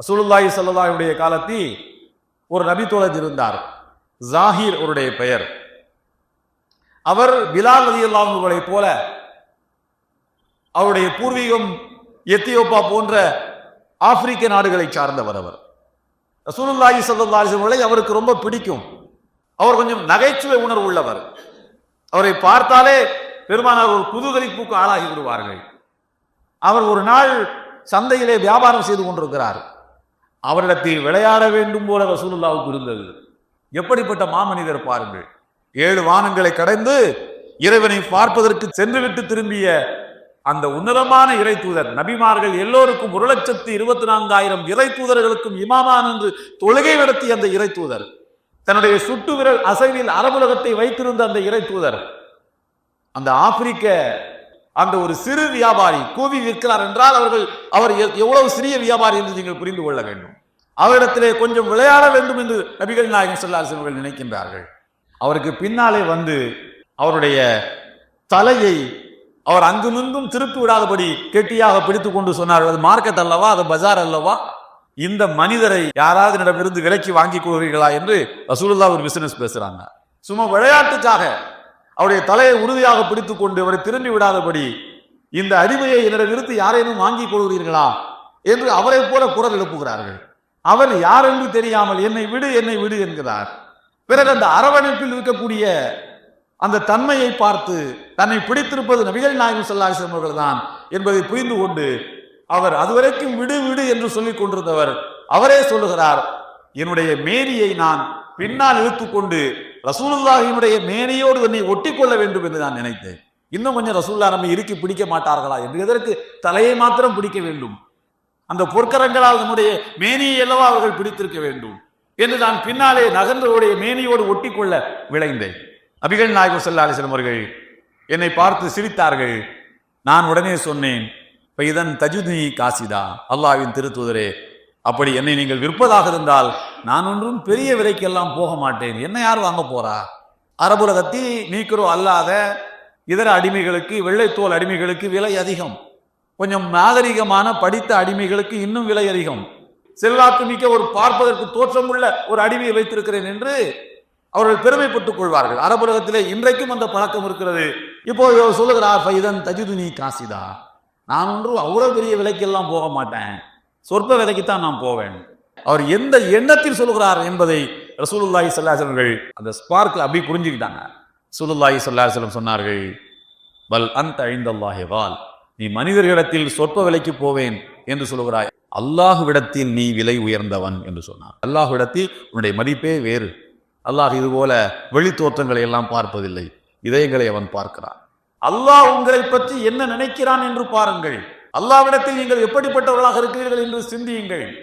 ரசூலுல்லாஹி சல்லதாயுடைய காலத்தில் ஒரு நபி தோழர் இருந்தார். ஜாஹீர் அவருடைய பெயர். அவர் பிலால் ரலியல்லாஹுவை போல அவருடைய பூர்வீகம் எத்தியோப்பா போன்ற ஆப்பிரிக்க நாடுகளை சார்ந்தவர் அவர். ரசூலுல்லாஹி ஸல்லல்லாஹு அவருக்கு ரொம்ப பிடிக்கும். அவர் கொஞ்சம் நகைச்சுவை உணர்வு உள்ளவர். அவரை பார்த்தாலே பெருமானார் ஒரு குதூகலிப்புக்கு ஆளாகி விடுவார்கள். அவர் ஒரு நாள் சந்தையிலே வியாபாரம் செய்து கொண்டிருக்கிறார். அவரிடத்தில் விளையாட வேண்டும் போல ரசூலுல்லாவுக்கு இருந்தது. எப்படிப்பட்ட மாமனிதர் பாருங்கள். ஏழு வானங்களை கடந்து இறைவனை பார்ப்பதற்கு சென்றுவிட்டு திரும்பிய அந்த உன்னதமான இறை தூதர் நபிமார்கள் எல்லோருக்கும் ஒரு லட்சத்து இருபத்தி நான்காயிரம் இறை தூதர்களுக்கும் இமாமான் என்று தொழுகை நடத்திய அந்த இறை தூதர் தன்னுடைய சுட்டு விரல் அசைவில் அரபுலகத்தை வைத்திருந்த அந்த இறை தூதர் அந்த ஆப்பிரிக்க அந்த ஒரு சிறு வியாபாரி கூவி விற்கிறார் என்றால் அவர்கள் அவர் எவ்வளவு சிறிய வியாபாரி என்று நீங்கள் புரிந்து கொள்ள வேண்டும். அவரிடத்திலே கொஞ்சம் விளையாட வேண்டும் என்று நபிகள் நாயகம் ஸல்லல்லாஹு அவர்கள் நினைக்கின்றார்கள். அவருக்கு பின்னாலே வந்து அவருடைய தலையை அவர் அங்குமிங்கும் திருப்பி விடாதபடி கெட்டியாக பிடித்து கொண்டு சொன்னார் அது மார்க்கெட் அல்லவா? அது பஜார் அல்லவா? இந்த மனிதரை யாராவது இடமிருந்து விலைக்கு வாங்கிக் கொள்கிறீர்களா என்று ரசூலுல்லாஹ் ஒரு பிசினஸ் பேசுறாங்க. சும்மா விளையாட்டுக்காக அவருடைய தலையை உறுதியாக பிடித்து கொண்டு அவரை திரும்பி விடாதபடி இந்த அடிமையை என்னிடமிருந்து யாரேனும் வாங்கிக் கொள்கிறீர்களா என்று அவரை போல குரல் எழுப்புகிறார்கள். அவர் யார் என்று தெரியாமல் என்னை விடு என்னை விடு என்கிறார். பிறகு அந்த அரவணைப்பில் இருக்கக்கூடிய அந்த தன்மையை பார்த்து தன்னை பிடித்திருப்பது நபிகள் நாயகம் ஸல்லல்லாஹு அவர்கள் தான் என்பதை புரிந்து கொண்டு அவர் அதுவரைக்கும் விடு விடு என்று சொல்லிக் கொண்டிருந்தவர் அவரே சொல்லுகிறார் என்னுடைய மேரியை நான் பின்னால் இழுத்துக்கொண்டு ரசூலுல்லாஹினுடைய மேனியோடு என்னை ஒட்டிக்கொள்ள வேண்டும் என்று நான் நினைத்தேன். இன்னும் கொஞ்சம் ரசூல்லா நம்மை இறுக்கி பிடிக்க மாட்டார்களா? என்று எதற்கு? தலையை மாத்திரம் பிடிக்க வேண்டும். அந்த பொற்கரங்களால் நம்முடைய மேனியை அல்லவா அவர்கள் பிடித்திருக்க வேண்டும். என்று நான் பின்னாலே நகர்ந்தவருடைய மேனியோடு ஒட்டிக்கொள்ள விளைந்தேன் அபிகள் நாயகம் ஸல்லல்லாஹு அலைஹி அவர்கள் என்னை பார்த்து சிரித்தார்கள். நான் உடனே சொன்னேன் "இப்ப இதன் தஜுதி காசிதா. அல்லாவின் திருத்துதரே அப்படி என்னை நீங்கள் விற்பதாக இருந்தால் நான் ஒன்றும் பெரிய விலைக்கெல்லாம் போக மாட்டேன். என்ன யார் வாங்க போறா? அரபுலகத்தில் நீக்கிறோ அல்லாத இதர அடிமைகளுக்கு வெள்ளைத்தோல் அடிமைகளுக்கு விலை அதிகம். கொஞ்சம் நாகரிகமான படித்த அடிமைகளுக்கு இன்னும் விலை அதிகம். செல்வாக்கு மிக்க ஒரு பார்ப்பதற்கு தோற்றமுள்ள ஒரு அடிமையை வைத்திருக்கிறேன் என்று அவர்கள் பெருமைப்பட்டுக் கொள்வார்கள். அரபுலகத்திலே இன்றைக்கும் அந்த பழக்கம் இருக்கிறது. இப்போ இவர் சொல்லுகிறார் ஃபைதன் தஜிதுனி காசிதா. நான் ஒன்றும் அவ்வளோ பெரிய விலைக்கெல்லாம் போக மாட்டேன். சொற்ப விலைக்குத்தான் நான் போவேன். அவர் எந்த எண்ணத்தில் சொல்லுகிறார் என்பதை ரசூலுல்லாஹி சொல்லாசல்கள் அந்த ஸ்பார்க்கில் அப்படி புரிஞ்சுக்கிட்டாங்க. ரசூலுல்லாஹி ஸல்லல்லாஹு சொன்னார்கள் பல் அந்த ஐந்தல்லாஹி வால். நீ மனிதர்களிடத்தில் சொற்ப விலைக்கு போவேன் என்று சொல்லுகிறாய். அல்லாஹுவிடத்தில் நீ விலை உயர்ந்தவன் என்று சொன்னார். அல்லாஹுவிடத்தில் உன்னுடைய மதிப்பே வேறு. அல்லாஹ் இதுபோல வெளித்தோற்றங்களை எல்லாம் பார்ப்பதில்லை. இதயங்களை அவன் பார்க்கிறான். அல்லாஹ் உங்களை பற்றி என்ன நினைக்கிறான் என்று பாருங்கள். அல்லாவிடத்தில் நீங்கள் எப்படிப்பட்டவர்களாக இருக்கிறீர்கள் என்று சிந்தியுங்கள்.